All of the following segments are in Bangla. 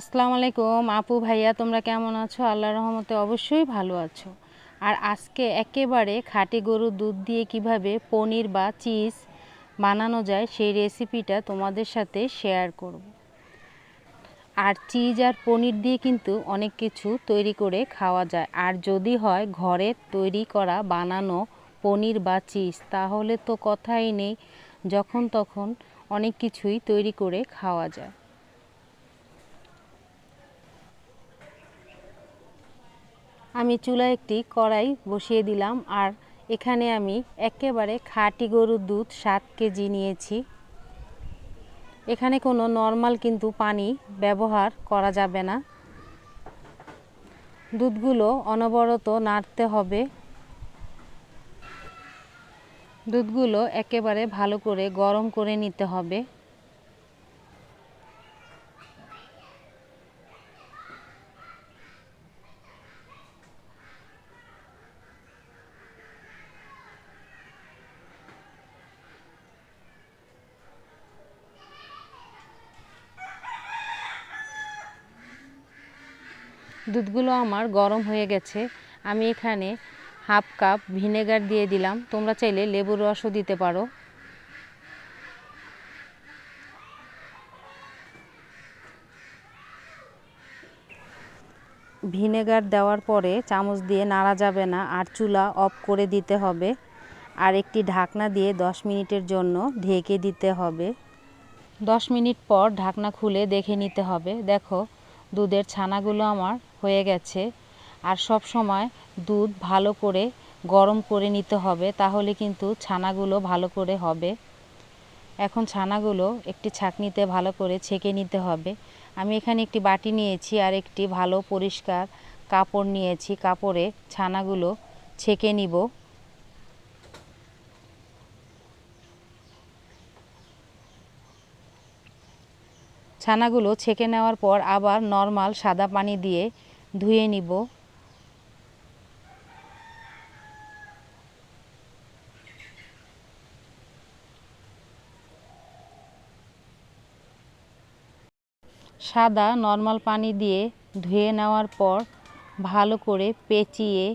আসসালামু আলাইকুম। আপু, ভাইয়া, তোমরা কেমন আছো? আল্লাহর রহমতে অবশ্যই ভালো আছো। আর আজকে একেবারে খাঁটি গরুর দুধ দিয়ে কীভাবে পনির বা চিজ বানানো যায়, সেই রেসিপিটা তোমাদের সাথে শেয়ার করব। আর চিজ আর পনির দিয়ে কিন্তু অনেক কিছু তৈরি করে খাওয়া যায়। আর যদি হয় ঘরে তৈরি করা বানানো পনির বা চিজ, তাহলে তো কথাই নেই। যখন তখন অনেক কিছুই তৈরি করে খাওয়া যায়। আমি চুলা একটি কড়াই বসিয়ে দিলাম আর এখানে আমি একেবারে খাঁটি গরুর দুধ সাত কেজি নিয়েছি। এখানে কোনো নর্মাল কিন্তু পানি ব্যবহার করা যাবে না। দুধগুলো অনবরত নাড়তে হবে। দুধগুলো একেবারে ভালো করে গরম করে নিতে হবে। দুধগুলো আমার গরম হয়ে গেছে। আমি এখানে হাফ কাপ ভিনেগার দিয়ে দিলাম। তোমরা চাইলে লেবুর রসও দিতে পারো। ভিনেগার দেওয়ার পরে চামচ দিয়ে নাড়া যাবে না, আর চুলা অফ করে দিতে হবে। আর একটি ঢাকনা দিয়ে 10 মিনিটের জন্য ঢেকে দিতে হবে। 10 মিনিট পর ঢাকনা খুলে দেখে নিতে হবে। দেখো, দুধের ছানাগুলো আমার হয়ে গেছে। আর সব সময় দুধ ভালো করে গরম করে নিতে হবে, তাহলে কিন্তু ছানাগুলো ভালো করে হবে। এখন ছানাগুলো একটি ছাঁকনিতে ভালো করে ছেঁকে নিতে হবে। আমি এখানে একটি বাটি নিয়েছি আর একটি ভালো পরিষ্কার কাপড় নিয়েছি। কাপড়ে ছানাগুলো ছেঁকে নিব। ছানাগুলো ছেঁকে নেওয়ার পর আবার নর্মাল সাদা পানি দিয়ে ধুয়ে নিব। সাদা নর্মাল পানি দিয়ে ধুয়ে নেওয়ার পর ভালো করে পেঁচিয়ে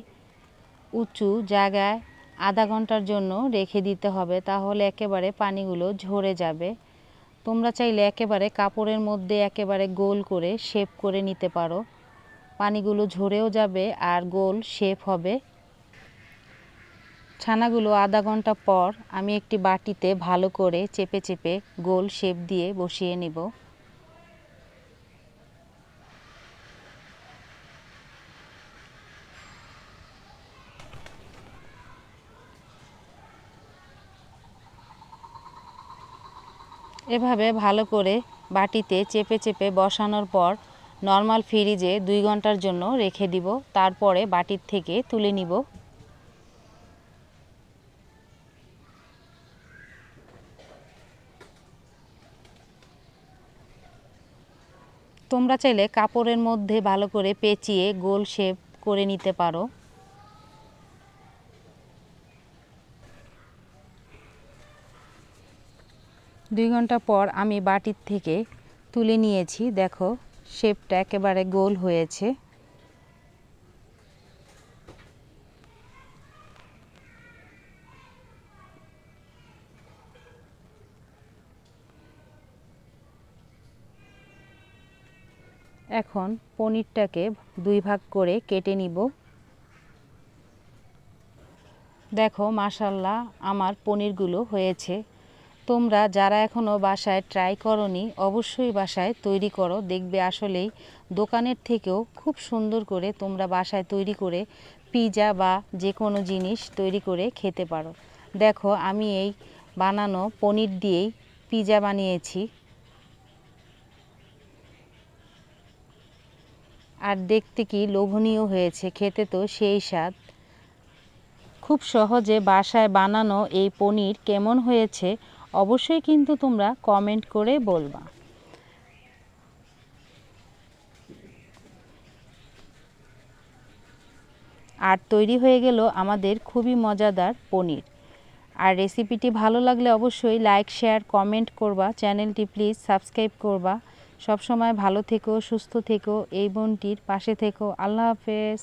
উঁচু জায়গায় আধা ঘণ্টার জন্য রেখে দিতে হবে, তাহলে একেবারে পানিগুলো ঝরে যাবে। তোমরা চাইলে একেবারে কাপড়ের মধ্যে একেবারে গোল করে শেপ করে নিতে পারো। পানিগুলো ঝরেও যাবে আর গোল শেপ হবে। ছানাগুলো আধা ঘণ্টা পর আমি একটি বাটিতে ভালো করে চেপে চেপে গোল শেপ দিয়ে বসিয়ে নিব। এভাবে ভালো করে বাটিতে চেপে চেপে বসানোর পর নর্মাল ফ্রিজে দুই ঘণ্টার জন্য রেখে দিব, তারপরে বাটির থেকে তুলে নিব। তোমরা চাইলে কাপড়ের মধ্যে ভালো করে পেঁচিয়ে গোল শেপ করে নিতে পারো। দুই ঘণ্টা পর আমি বাটির থেকে তুলে নিয়েছি, দেখো। শেপটা একেবারে গোল হয়েছে। এখন পনিরটাকে দুই ভাগ করে কেটে নিব। দেখো মাসাল্লাহ আমার পনিরগুলো হয়েছে। তোমরা যারা এখনও বাসায় ট্রাই করনি, অবশ্যই বাসায় তৈরি করো। দেখবে আসলেই দোকানের থেকেও খুব সুন্দর করে তোমরা বাসায় তৈরি করে পিজা বা যে কোনো জিনিস তৈরি করে খেতে পারো। দেখো, আমি এই বানানো পনির দিয়েই পিজা বানিয়েছি। আর দেখতে কি লোভনীয় হয়েছে, খেতে তো সেই স্বাদ। খুব সহজে বাসায় বানানো এই পনির কেমন হয়েছে অবশ্যই কিন্তু তোমরা কমেন্ট করে বলবা। আর তৈরি হয়ে গেল আমাদের খুবই মজাদার পনির। আর রেসিপিটি ভালো লাগলে অবশ্যই লাইক শেয়ার কমেন্ট করবা। চ্যানেলটি প্লিজ সাবস্ক্রাইব করবা। সব সময় ভালো থেকো, সুস্থ থেকো, এই বোনটির পাশে থেকো। আল্লাহ হাফেজ।